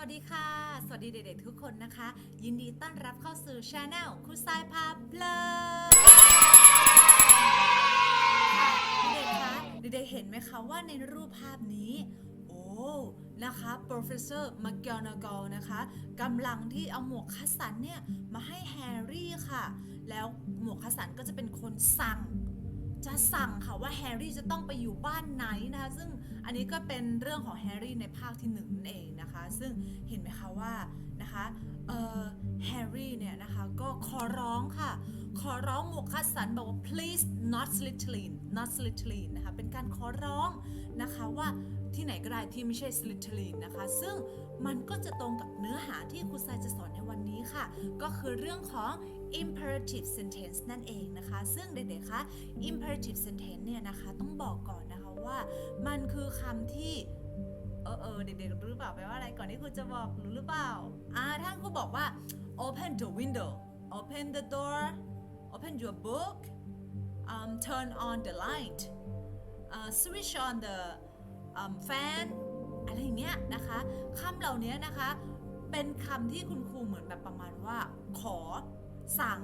วัสดีค่ะ สวัสดีเด็กๆทุกคนนะคะ ยินดีต้อนรับเข้าสู่ช anel ครูสายพาเพลินค่ะเด็กๆคะเด็กๆเห็นไหมคะว่าในรูปภาพนี้ โอ้นะคะ professor McGonagall นะคะกำลังที่เอาหมวกคัสสันเนี่ย มาให้แฮร์รี่ค่ะ แล้วหมวกคัสสันก็จะเป็นคนสั่ง จะสั่งค่ะว่าแฮร์รี่จะต้องไปอยู่บ้านไหนนะคะซึ่งอันนี้ก็เป็นเรื่องของแฮร์รี่ในภาคที่หนึ่งนั่นเองนะคะซึ่งเห็นไหมคะว่านะคะแฮร์รี่เนี่ยนะคะก็ขอร้องค่ะ ขอร้องหมวกคัสสันบอกว่า please not Slytherin not Slytherin นะคะเป็นการขอร้องนะคะว่าที่ไหนก็ได้ที่ไม่ใช่ Slytherin นะคะซึ่งมันก็จะตรงกับเนื้อหาที่ครูทรายจะสอนในวันนี้ค่ะ ก็คือเรื่องของ imperative sentence นั่นเองนะคะ ซึ่งเด็กๆคะ imperative sentence เนี่ยนะคะต้องบอกก่อนนะคะว่ามันคือคำที่เออเออเด็กๆรู้เปล่าแปลว่าอะไรก่อนที่ครูจะบอกรู้หรือเปล่าอ่าถ้าครูบอกว่า open the window open the door open your book um, turn on the light uh, switch on the um, fan อะไรอย่างเงี้ยนะคะคำเหล่านี้นะคะ เป็นคำที่คุณครูเหมือนแบบประมาณว่า ขอ สั่ง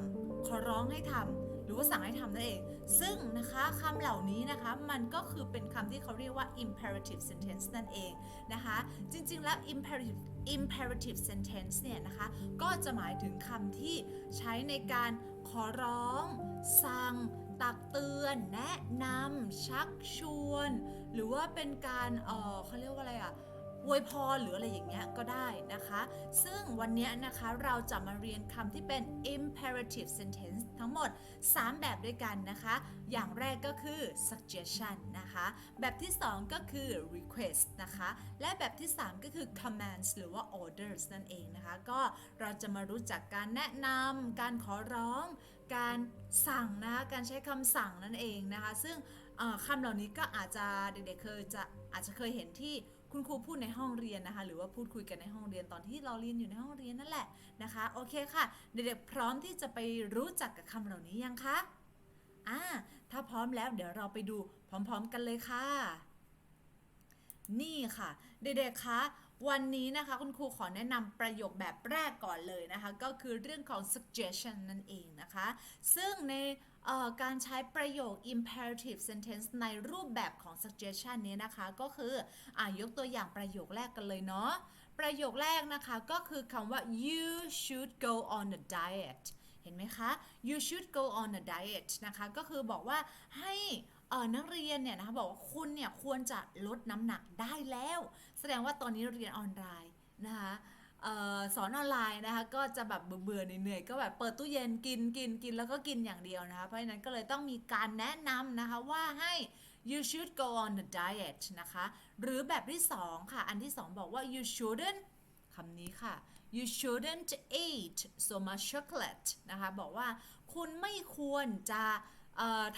ขอร้องให้ทำหรือว่าสั่งให้ทำนั่นเอง ซึ่งนะคะคำเหล่านี้นะคะมันก็คือเป็นคำที่เขาเรียกว่า imperative sentence นั่นเองนะคะจริงๆแล้ว imperative imperative sentence เนี่ยนะคะก็จะหมายถึงคำที่ใช้ในการขอร้อง สั่ง ตักเตือน แนะนำชักชวน หรือว่าเป็นการเออเขาเรียกว่าอะไรอะ อวยพรหรืออะไรอย่างเงี้ยก็ได้นะคะ ซึ่งวันนี้นะคะเราจะมาเรียนคำที่เป็น imperative sentence ทั้งหมด 3 แบบด้วยกันนะคะ อย่างแรกก็คือ suggestion นะคะ แบบที่ 2 ก็คือ request นะคะ และแบบที่ 3 ก็คือ commands หรือว่า orders นั่นเองนะคะ ก็เราจะมารู้จักการแนะนำการขอร้อง การสั่งนะคะ การใช้คำสั่งนั่นเองนะคะ ซึ่งคำเหล่านี้ก็อาจจะเด็กๆเคยจะอาจจะเคยเห็นที่ คุณครูพูดในห้องเรียนนะคะ หรือว่าพูดคุยกันในห้องเรียนตอนที่เราเรียนอยู่ในห้องเรียนนั่นแหละนะคะ โอเคค่ะ เด็กๆพร้อมที่จะไปรู้จักกับคำเหล่านี้ยังคะอ่าถ้าพร้อมแล้วเดี๋ยวเราไปดูพร้อมๆกันเลยค่ะ นี่ค่ะ เด็กๆคะ วันนี้นะคะคุณครูขอแนะนำประโยคแบบแรกก่อนเลยนะคะ ก็คือเรื่องของ suggestion นั่นเองนะคะ ซึ่งในการใช้ประโยค imperative sentence ในรูปแบบของ suggestion นี้นะคะ ก็คืออยกตัวอย่างประโยคแรกกันเลยเนาะประโยคแรกนะคะก็คือคำว่า you should go on a diet เห็นไหมคะ you should go on a diet นะคะ ก็คือบอกว่าให้ นักเรียนเนี่ยนะคะบอกว่าคุณเนี่ยควรจะลดน้ำหนักได้แล้ว แสดงว่าตอนนี้เรียนออนไลน์นะคะออสอนออนไลน์นะคะก็จะแบบเบื่อเหนื่อยก็แบบเปิดตู้เย็นกินกินกินแล้วก็กินอย่างเดียวนะคะเพราะฉะนั้นก็เลยต้องมีการแนะนำนะคะว่าให้ you should go on a diet นะคะหรือแบบที่สองค่ะ อันที่สองบอกว่า you shouldn't คำนี้ค่ะ you shouldn't eat so much chocolate นะคะบอกว่าคุณไม่ควรจะ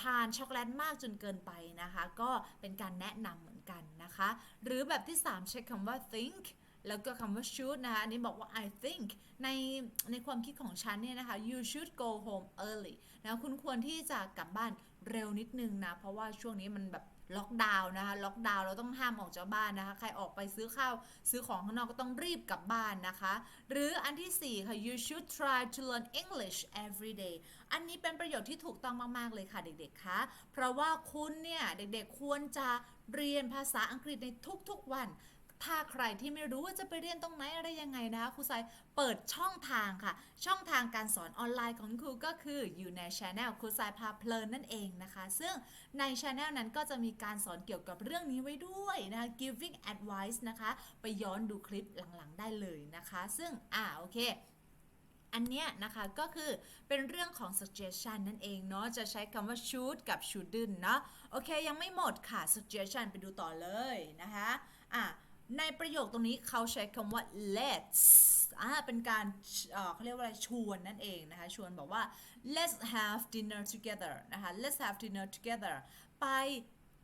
ทานช็อกโกแลตมากจนเกินไปนะคะ ก็เป็นการแนะนำเหมือนกันนะคะ หรือแบบที่ 3 ใช้คำว่า think แล้วก็คำว่า should นะคะ อันนี้บอกว่า I think ในในความคิดของฉันเนี่ยนะคะ you should go home early นะคุณควรที่จะกลับบ้านเร็วนิดนึงนะ เพราะว่าช่วงนี้มันแบบ ล็อกดาวน์นะคะล็อกดาวน์เราต้องห้ามออกจากบ้านนะคะ ใครออกไปซื้อข้าวซื้อของข้างนอกก็ต้องรีบกลับบ้านนะคะ หรืออันที่ 4 ค่ะ you should try to learn English every day อันนี้เป็นประโยชน์ที่ถูกต้องมาก ๆ เลยค่ะเด็ก ๆ คะ เพราะว่าคุณเนี่ย เด็ก ๆ ควรจะเรียนภาษาอังกฤษในทุก ๆ วัน ถ้าใครที่ไม่รู้ว่าจะไปเรียนตรงไหนอะไรยังไงนะคะครูสายเปิดช่องทางค่ะ ช่องทางการสอนออนไลน์ของครูก็คืออยู่ในช anel ครูสายพาเพลินนั่นเองนะคะ ซึ่งในช anel นั้นก็จะมีการสอนเกี่ยวกับเรื่องนี้ไว้ด้วยนะคะ giving advice นะคะ ไปย้อนดูคลิปหลังๆ ได้เลยนะคะ ซึ่งอ่าโอเคอันเนี้ยนะคะก็คือเป็นเรื่องของ suggestion นั่นเองเนาะจะใช้คำว่า should กับ shouldn't เนาะโอเคยังไม่หมดค่ะ suggestion ไปดูต่อเลยนะคะอะ ในประโยคตรงนี้เขาใช้คำว่า let's อ่าเป็นการเอ่อเขาเรียกว่าอะไรชวนนั่นเองนะคะ ชวนบอกว่า let's have dinner together นะคะ let's have dinner together ไป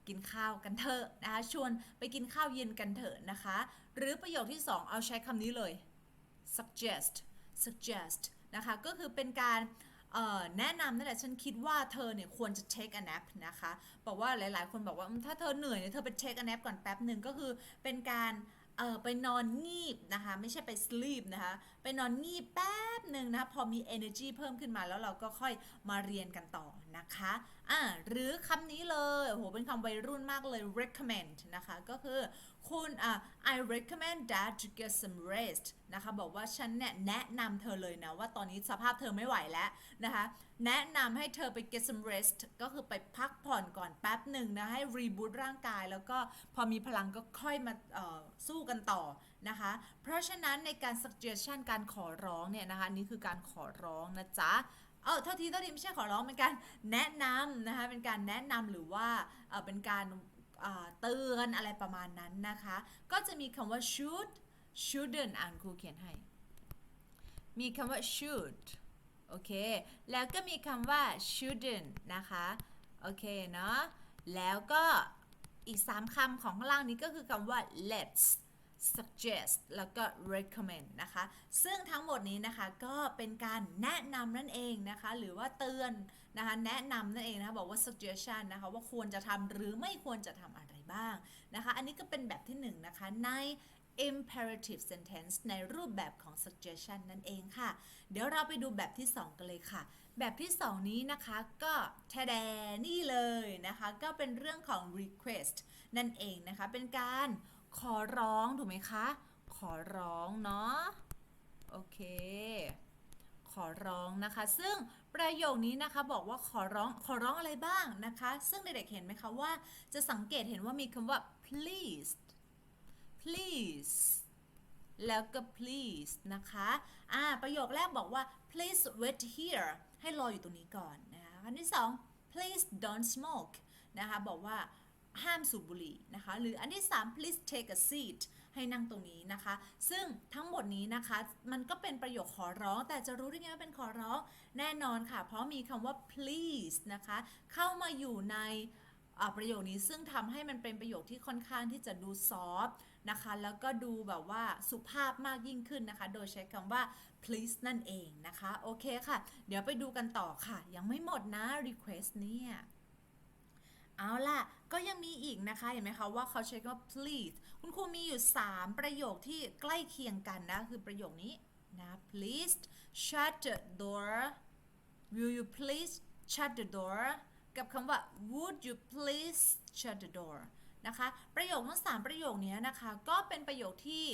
กินข้าวกันเถอะนะคะ ชวนไปกินข้าวเย็นกันเถอะนะคะ หรือประโยคที่ 2 เอาใช้คำนี้เลย suggest suggest นะคะ ก็คือเป็นการเแนะนำนั่นแหละฉันคิดว่าเธอเนี่ยควรจะ take a nap นะคะ บอกว่าหลาย ๆ คนบอกว่าถ้าเธอเหนื่อยเนี่ยเธอไป take a nap ก่อนแป๊บหนึ่งก็คือเป็นการเออไปนอนงีบนะคะ ไม่ใช่ไป sleep นะคะ ไปนอนงีบแป๊บหนึ่งนะะพอมี energy เพิ่มขึ้นมาแล้วเราก็ค่อยมาเรียนกันต่อ นะคะอ่าหรือคำนี้เลยโอ้โหเป็นคำวัยรุ่นมากเลย recommend นะคะ ก็คือคุณอ่า I recommend that you get some rest นะคะ บอกว่าฉันเนี่ยแนะนำเธอเลยนะ ว่าตอนนี้สภาพเธอไม่ไหวแล้วนะคะ แนะนำให้เธอไป get some rest ก็คือไปพักผ่อนก่อนแป๊บหนึ่งนะ ให้ reboot ร่างกาย แล้วก็พอมีพลังก็ค่อยมาสู้กันต่อนะคะ เพราะฉะนั้นในการ suggestion การขอร้องเนี่ยนะคะ นี่คือการขอร้องนะจ๊ะ เออเท่าทีเท่าทีไม่ใช่ขอร้องเป็นการแนะนำนะคะเป็นการแนะนำหรือว่าเออเป็นการเตือนอะไรประมาณนั้นนะคะ ก็จะมีคำว่า should shouldn't อ่านครูเขียนให้ มีคำว่า should โอเค แล้วก็มีคำว่า shouldn't นะคะ โอเคเนาะ แล้วก็อีก 3คำของข้างล่างนี้ก็คือคำว่า let's suggest แล้วก็ recommend นะคะ ซึ่งทั้งหมดนี้นะคะก็เป็นการแนะนำนั่นเองนะคะ หรือว่าเตือนนะคะ แนะนำนั่นเองนะคะบอกว่า suggestion นะคะ ว่าควรจะทำหรือไม่ควรจะทำอะไรบ้างนะคะ อันนี้ก็เป็นแบบที่หนึ่งนะคะใน imperative sentence ในรูปแบบของ suggestion นั่นเองค่ะ เดี๋ยวเราไปดูแบบที่ 2 กันเลยค่ะ แบบที่ 2 นี้นะคะก็แทแดนี่เลยนะคะ ก็เป็นเรื่องของ request นั่นเองนะคะ เป็นการ ขอร้องถูกไหมคะ ขอร้องเนาะโอเค ขอร้องนะคะ ซึ่งประโยคนี้นะคะบอกว่าขอร้องขอร้องอะไรบ้างนะคะ ซึ่งเด็กๆเห็นไหมคะว่า จะสังเกตเห็นว่ามีคำว่า please please แล้วก็ please นะคะ อ่า ประโยคแรกบอกว่า please wait here ให้รออยู่ตรงนี้ก่อนนะคะอันที่สอง please don't smoke นะคะ บอกว่า ห้ามสูบบุหรี่นะคะ หรืออันที่ 3 please take a seat ให้นั่งตรงนี้นะคะ ซึ่งทั้งหมดนี้นะคะ มันก็เป็นประโยคขอร้อง แต่จะรู้ได้ไงว่าเป็นขอร้อง แน่นอนค่ะ เพราะมีคำว่า please นะคะ เข้ามาอยู่ในประโยคนี้ซึ่งทำให้มันเป็นประโยคที่ค่อนข้างที่จะดูซอฟต์นะคะ แล้วก็ดูแบบว่าสุภาพมากยิ่งขึ้นนะคะ โดยใช้คำว่า please นั่นเองนะคะ โอเคค่ะ เดี๋ยวไปดูกันต่อค่ะ ยังไม่หมดนะ request เนี่ย เอาล่ะ ก็ยังมีอีกนะคะ เห็นไหมคะว่าเขาใช้คำว่า please คุณครูมีอยู่ 3 ประโยคที่ใกล้เคียงกันนะ คือประโยคนี้นะ please shut the door will you please shut the door กับคำว่า would you please shut the door นะคะ ประโยคทั้ง 3 ประโยคนี้นะคะ ก็เป็นประโยคที่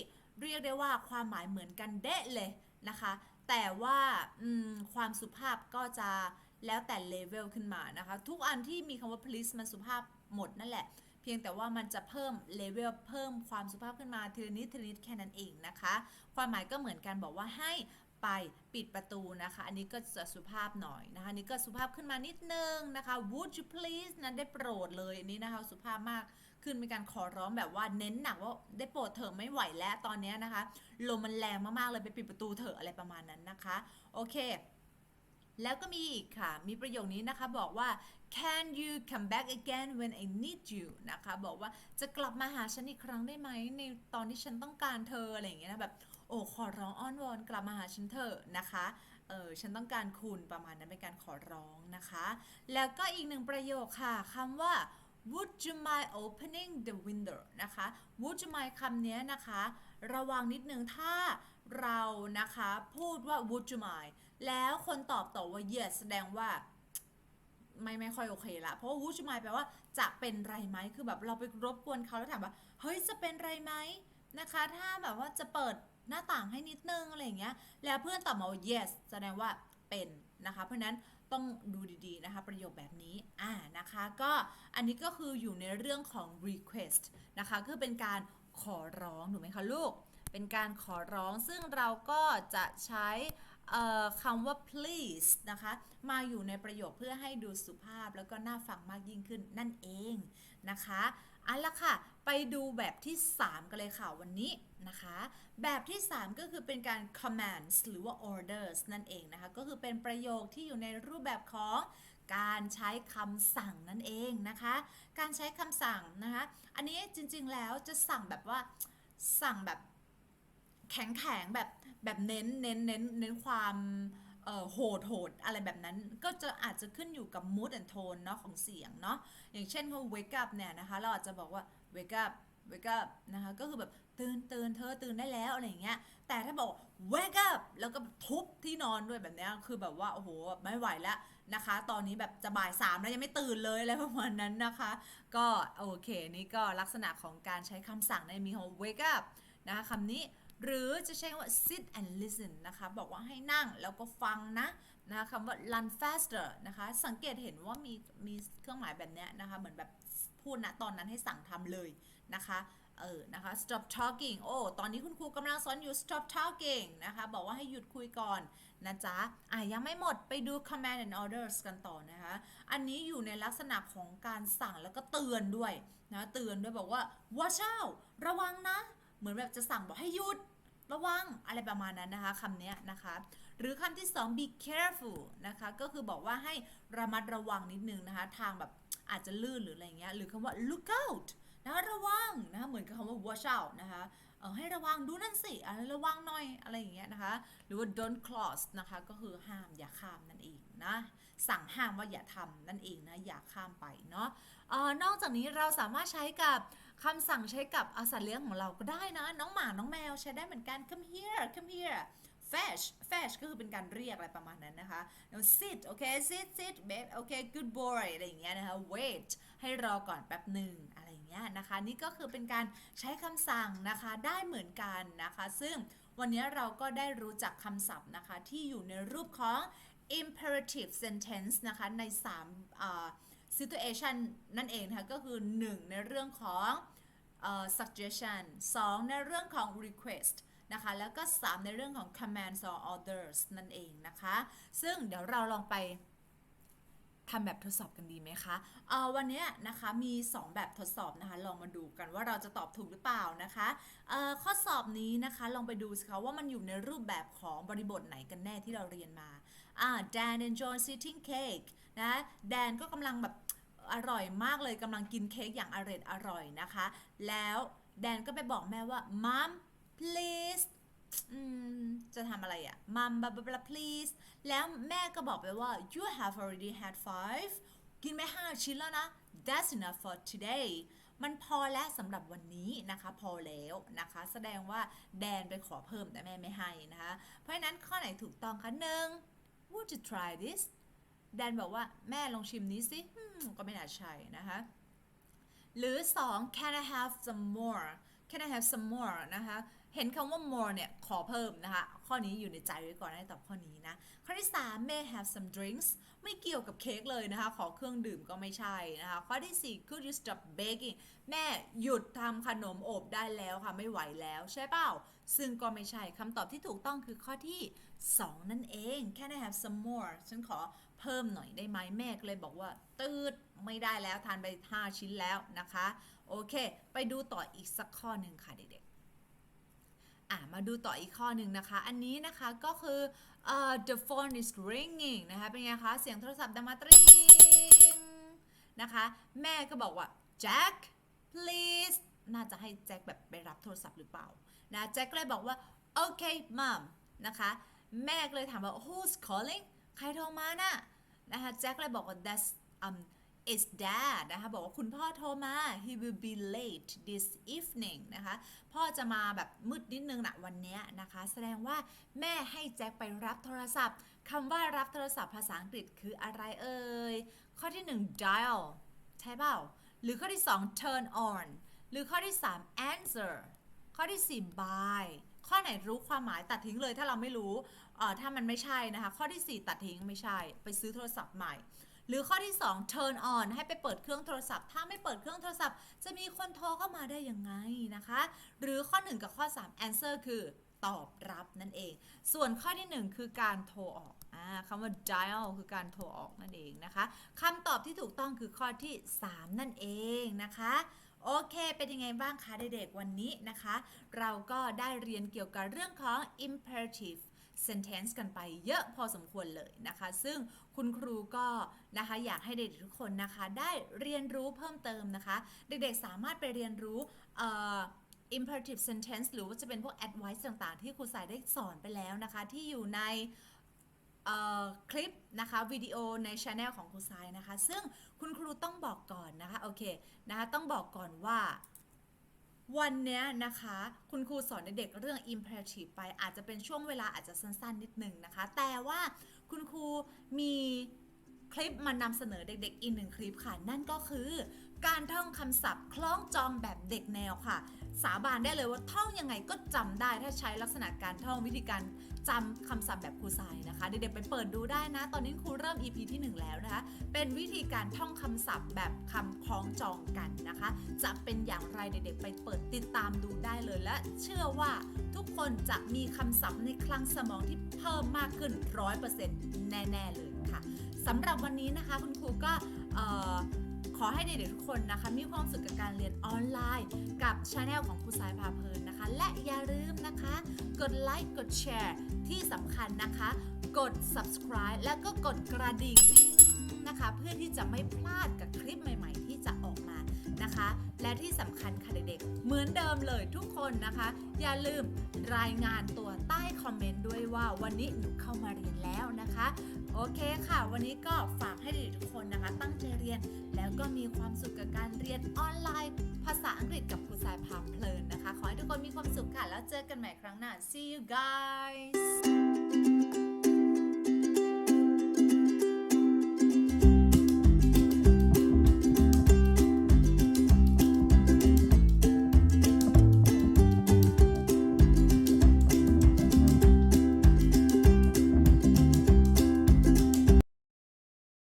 เรียกได้ว่าความหมายเหมือนกันเดะเลยนะคะ แต่ว่าความสุภาพก็จะแล้วแต่เลเวลขึ้นมานะคะ ทุกอันที่มีคำว่า please มันสุภาพ หมดนั่นแหละ เพียงแต่ว่ามันจะเพิ่มเลเวลเพิ่มความสุภาพขึ้นมาทีละนิดทีละนิดแค่นั้นเองนะคะ ความหมายก็เหมือนกันบอกว่าให้ไปปิดประตูนะคะ อันนี้ก็จะสุภาพหน่อยนะคะนนี้ก็สุภาพขึ้นมานิดนึงนะคะ would you please นะได้โปรดเลยอันนี้นะคะสุภาพมากขึ้นเป็นการขอร้องแบบว่าเน้นหนักว่าได้โปรดเถอะไม่ไหวแล้วตอนนี้นะคะลมมันแรงมากๆเลยไปปิดประตูเถอะอะไรประมาณนั้นนะคะ โอเค แล้วก็มีอีกค่ะ มีประโยคนี้นะคะบอกว่า can you come back again when I need you นะคะ บอกว่าจะกลับมาหาฉันอีกครั้งได้ไหม ในตอนที่ฉันต้องการเธอ อะไรอย่างเงี้ยนะ แบบ โอ้ขอร้องอ้อนวอนกลับมาหาฉันเถอะนะคะ เออฉันต้องการคุณประมาณนั้นเป็นการขอร้องนะคะ แล้วก็อีกหนึ่งประโยคค่ะคำว่า would you mind opening the window นะคะ would you mind คำนี้นะคะ ระวังนิดนึงถ้าเรานะคะ พูดว่า would you mind แล้วคนตอบต่อว่า yes แสดงว่า ไม่ไม่ค่อยโอเคละเพราะว่า would you mind แปลว่าจะเป็นไรไหมคือแบบเราไปรบกวนเขาแล้วถามว่า เฮ้ยจะเป็นไรไหมนะคะ ถ้าแบบว่าจะเปิดหน้าต่างให้นิดนึงอะไรอย่างเงี้ย แล้วเพื่อนตอบมาว่า yes แสดงว่าเป็นนะคะ เพราะนั้นต้องดูดีๆนะคะประโยคแบบนี้อ่านะคะก็อันนี้ก็คืออยู่ในเรื่องของ request นะคะคือเป็นการขอร้องถูกไหมคะลูก เป็นการขอร้องซึ่งเราก็จะใช้ คำว่า please นะคะ มาอยู่ในประโยคเพื่อให้ดูสุภาพแล้วก็น่าฟังมากยิ่งขึ้นนั่นเองนะคะเอาละค่ะ ไปดูแบบที่ 3 กันเลยค่ะวันนี้นะคะ แบบที่ 3 ก็คือเป็นการ commands หรือว่า orders นั่นเองนะคะ ก็คือเป็นประโยคที่อยู่ในรูปแบบของการใช้คำสั่งนั่นเองนะคะ การใช้คำสั่งนะคะ อันนี้จริงๆแล้วจะสั่งแบบว่าสั่งแบบแข็งๆแบบ แบบเน้นเน้นเน้นเน้นความโหดโหดอะไรแบบนั้นก็จะอาจจะขึ้นอยู่กับ mood and tone เนาะของเสียงเนาะอย่างเช่นเขา wake up เนี่ยนะคะ เราอาจจะบอกว่า wake up wake up นะคะก็คือแบบตื่นตื่นเธอตื่นได้แล้วอะไรอย่างเงี้ยแต่ถ้าบอก wake up แล้วก็ทุบที่นอนด้วยแบบเนี้ยคือแบบว่าโอ้โหไม่ไหวแล้วนะคะ ตอนนี้แบบจะบ่ายสามแล้วยังไม่ตื่นเลยอะไรประมาณนั้นนะคะ ก็โอเคนี่ก็ลักษณะของการใช้คำสั่งในมีของ wake up นะคะคำนี้ หรือจะใช้คำว่า sit and listen นะคะ บอกว่าให้นั่งแล้วก็ฟังนะนะคำว่า run faster นะคะ สังเกตเห็นว่ามีมีเครื่องหมายแบบเนี้ยนะคะ เหมือนแบบพูดนะตอนนั้นให้สั่งทำเลยนะคะเออ นะคะ stop talking โอ้ ตอนนี้คุณครูกำลังสอนอยู่ stop talking นะคะ บอกว่าให้หยุดคุยก่อนนะจ๊ะ อะ ยังไม่หมด ไปดู command and orders กันต่อนะคะ อันนี้อยู่ในลักษณะของการสั่งแล้วก็เตือนด้วยนะ เตือนด้วยบอกว่า watch out ระวังนะ เหมือนแบบจะสั่งบอกให้หยุด ระวังอะไรประมาณนั้นนะคะคำนี้นะคะ หรือคำที่2 be careful นะคะ ก็คือบอกว่าให้ระมัดระวังนิดนึงนะคะ ทางแบบอาจจะลื่นหรืออะไรเงี้ย หรือคำว่า look out นะคะระวังนะคะเหมือนกับคำว่า watch out นะคะเออให้ระวังดูนั่นสิอะไรระวังหน่อยอะไรอย่างเงี้ยนะคะ หรือว่า don't cross นะคะก็คือห้ามอย่าข้ามนั่นเองนะสั่งห้ามว่าอย่าทำนั่นเองนะอย่าข้ามไปเนาะเออนอกจากนี้เราสามารถใช้กับ คำสั่งใช้กับอาสัตว์เลี้ยงของเราก็ได้นะ น้องหมา น้องแมวใช้ได้เหมือนกัน come here come here fetch fetch ก็คือเป็นการเรียกอะไรประมาณนั้นนะคะ sit โอเค sit sit bed โอเค good boy อะไรอย่างเงี้ยนะคะ wait ให้รอก่อนแป๊บหนึ่งอะไรอย่างเงี้ยนะคะ นี่ก็คือเป็นการใช้คำสั่งนะคะได้เหมือนกันนะคะ ซึ่งวันนี้เราก็ได้รู้จักคำศัพท์นะคะ ที่อยู่ในรูปของ imperative sentence นะคะ ใน3อ่า situation นั่นเองนะคะก็คือ 1 ในเรื่องของ suggestion 2 ในเรื่องของ request นะคะแล้วก็ 3 ในเรื่องของ commands or orders นั่นเองนะคะ ซึ่งเดี๋ยวเราลองไปทำแบบทดสอบกันดีไหมคะเออวันนี้นะคะมี 2 แบบทดสอบนะคะ ลองมาดูกันว่าเราจะตอบถูกหรือเปล่านะคะเออข้อสอบนี้นะคะลองไปดูสิคะว่ามันอยู่ในรูปแบบของบริบทไหนกันแน่ที่เราเรียนมาอ่า Dan enjoy eating cake นะแดนก็กำลังแบบ อร่อยมากเลยกำลังกินเค้กอย่างอร่อยอร่อยนะคะ แล้วแดนก็ไปบอกแม่ว่า mom please อืมจะทำอะไรอะ mom blah blah blah please แล้วแม่ก็บอกไปว่า you have already had five กินไปห้าชิ้นแล้วนะ that's enough for today มันพอแล้วสำหรับวันนี้นะคะ พอแล้วนะคะ แสดงว่าแดนไปขอเพิ่มแต่แม่ไม่ให้นะคะ เพราะฉะนั้นข้อไหนถูกต้องคะหนึ่ง would you try this แดนบอกว่าแม่ลองชิมนี้สิก็ไม่น่าใช่นะคะ หรือ 2 can I have some more can I have some more นะคะ เห็นคำว่า more เนี่ย ขอเพิ่มนะคะ ข้อนี้อยู่ในใจไว้ก่อนให้ตอบข้อนี้นะ ข้อที่ 3 may have some drinks ไม่เกี่ยวกับเค้กเลยนะคะ ขอเครื่องดื่มก็ไม่ใช่นะคะ ข้อที่ 4 could you stop baking แม่หยุดทำขนมอบได้แล้วค่ะ ไม่ไหวแล้วใช่เปล่า ซึ่งก็ไม่ใช่คำตอบที่ถูกต้องคือข้อที่ 2 นั่นเอง can I have some more ฉันขอเพิ่มหน่อยได้ไหมแม่ก็เลยบอกว่าตืดไม่ได้แล้วทานไป 5 ชิ้นแล้วนะคะ โอเค ไปดูต่ออีกสักข้อหนึ่งค่ะเด็ก อะมาดูต่ออีกข้อหนึ่งนะคะ อันนี้นะคะก็คือเอ่อ the phone is ringing นะคะ เป็นไงคะ เสียงโทรศัพท์ดังมาตริงนะคะ แม่ก็บอกว่า Jack please น่าจะให้แจ็คแบบไปรับโทรศัพท์หรือเปล่า นะแจ็คก็เลยบอกว่าโอเค mom นะคะ แม่ก็เลยถามว่า who's calling ใครโทรมาน่ะนะคะแจ็คเลยบอกว่า that's um is dad นะคะบอกว่าคุณพ่อโทรมา he will be late this evening นะคะ พ่อจะมาแบบมืดนิดนึงนะวันนี้นะคะ แสดงว่าแม่ให้แจ็คไปรับโทรศัพท์คำว่ารับโทรศัพท์ภาษาอังกฤษคืออะไรเอ่ย ข้อที่ 1 dial ใช่เปล่า หรือข้อที่ 2 turn on หรือข้อที่ 3 answer ข้อที่ 4 buy ข้อไหนรู้ความหมายตัดทิ้งเลยถ้าเราไม่รู้ เอ่อ ถ้ามันไม่ใช่นะคะ ข้อที่ 4 ตัดทิ้งไม่ใช่ ไปซื้อโทรศัพท์ใหม่ หรือข้อที่ 2 turn on ให้ไปเปิดเครื่องโทรศัพท์ ถ้าไม่เปิดเครื่องโทรศัพท์ จะมีคนโทรเข้ามาได้ยังไงนะคะ หรือข้อ 1 กับข้อ 3 answer คือตอบรับนั่นเอง ส่วนข้อที่ 1 คือการโทรออกอคำว่า dial คือการโทรออกนั่นเองนะคะคำตอบที่ถูกต้องคือข้อที่ 3 นั่นเองนะคะโอเค เป็นยังไงบ้างคะเด็กๆวันนี้นะคะ เราก็ได้เรียนเกี่ยวกับเรื่องของ imperative sentence กันไปเยอะพอสมควรเลยนะคะ ซึ่งคุณครูก็นะคะอยากให้เด็กๆทุกคนนะคะได้เรียนรู้เพิ่มเติมนะคะ เด็กๆสามารถไปเรียนรู้เอ่อ imperative sentence หรือว่าจะเป็นพวก advice ต่างๆ ที่ครูสายได้สอนไปแล้วนะคะ ที่อยู่ในคลิปนะคะวิดีโอในช anel ของครูสายนะคะ ซึ่งคุณครูต้องบอกก่อนนะคะ โอเคนะคะต้องบอกก่อนว่า วันนี้นะคะ คุณครูสอนเด็กเรื่อง imperative ไปอาจจะเป็นช่วงเวลาอาจจะสั้นๆ นิดหนึ่งนะคะ แต่ว่าคุณครูมีคลิปมานำเสนอเด็กๆ อีกหนึ่งคลิปค่ะ นั่นก็คือ การท่องคำศัพท์คล้องจองแบบเด็กแนวค่ะ สาบานได้เลยว่าท่องยังไงก็จำได้ถ้าใช้ลักษณะการท่องวิธีการจำคำศัพท์แบบครูทรายนะคะ เด็กๆไปเปิดดูได้นะ ตอนนี้ครูเริ่ม EP ที่ 1 แล้วนะคะ เป็นวิธีการท่องคำศัพท์แบบคำคล้องจองกันนะคะ จะเป็นอย่างไรเด็กๆไปเปิดติดตามดูได้เลยและ เชื่อว่าทุกคนจะมีคำศัพท์ในคลังสมองที่เพิ่มมากขึ้น 100%แน่ ๆ เลยค่ะสำหรับวันนี้นะคะคุณครูก็เอ่อ ขอให้เด็กๆทุกคนนะคะ มีความสุขกับการเรียนออนไลน์ กับช anel ของครูสายพาเพลินนะคะ และอย่าลืมนะคะ กดไลค์กดแชร์ที่สำคัญนะคะ กด subscribe แล้วก็กดกระดิ่งติ๊งนะคะ เพื่อที่จะไม่พลาดกับคลิปใหม่ๆ ที่จะออกมานะคะ และที่สำคัญค่ะเด็กๆ เหมือนเดิมเลยทุกคนนะคะ อย่าลืมรายงานตัวใต้คอมเมนต์ด้วยว่าวันนี้หนูเข้ามาเรียนแล้วนะคะ โอเคค่ะ วันนี้ก็ฝากให้เด็กๆทุกคนนะคะ ตั้งใจเรียน แล้วก็มีความสุขกับการเรียนออนไลน์ ภาษาอังกฤษกับครูสายพาเพลินนะคะ ขอให้ทุกคนมีความสุขค่ะ แล้วเจอกันใหม่ครั้งหน้า see you guys